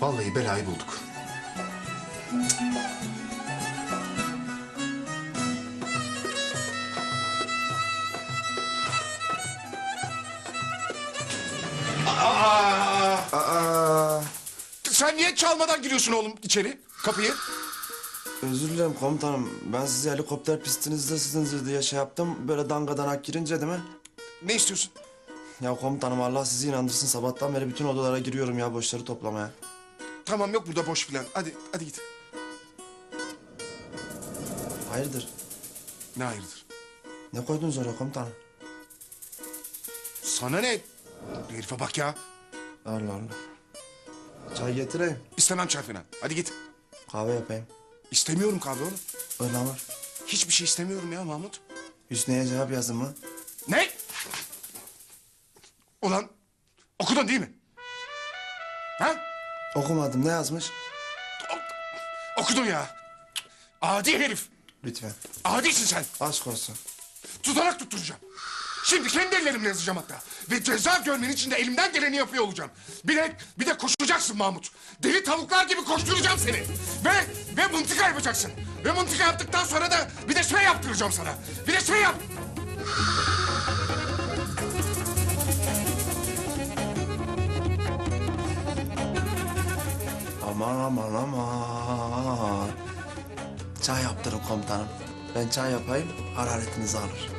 Vallahi belayı bulduk. Aa! Aa, Sen niye çalmadan giriyorsun oğlum içeri kapıyı? özür dilerim komutanım. Ben sizi helikopter pistinizdesiniz diye şey yaptım. Böyle dangadanak girince değil mi? Ne istiyorsun? Ya komutanım Allah sizi inandırsın. Sabahtan beri bütün odalara giriyorum ya boşları toplamaya. Tamam yok burada boş filan. Hadi hadi git. Hayırdır? Ne hayırdır? Ne koydunuz oraya komutanım? Sana ne? Herife bak ya. Allah Allah. Çay getireyim. İstemem çay falan. Hadi git. Kahve yapayım. İstemiyorum kahve oğlum. Öyle var. Hiçbir şey istemiyorum ya Mahmut. Hüsnü'ye cevap yazın mı? Ne? Ulan okudun değil mi? Ha? Okumadım. Ne yazmış? O- okudun ya. Adi herif. Lütfen. Adisin sen. Aşk olsun. Tutanak tutturacağım. Şimdi kendi ellerimle yazacağım hatta. Ve ceza görmen için de elimden geleni yapıyor olacağım. Bir de, bir de koşacaksın Mahmut. Deli tavuklar gibi koşturacağım seni. Ve, ve mıntıka yapacaksın. Ve mıntıka yaptıktan sonra da bir de şey yaptıracağım sana. Bir de şey yap. Aman aman aman. Çay yaptırın komutanım. Ben çay yapayım, hararetinizi alır.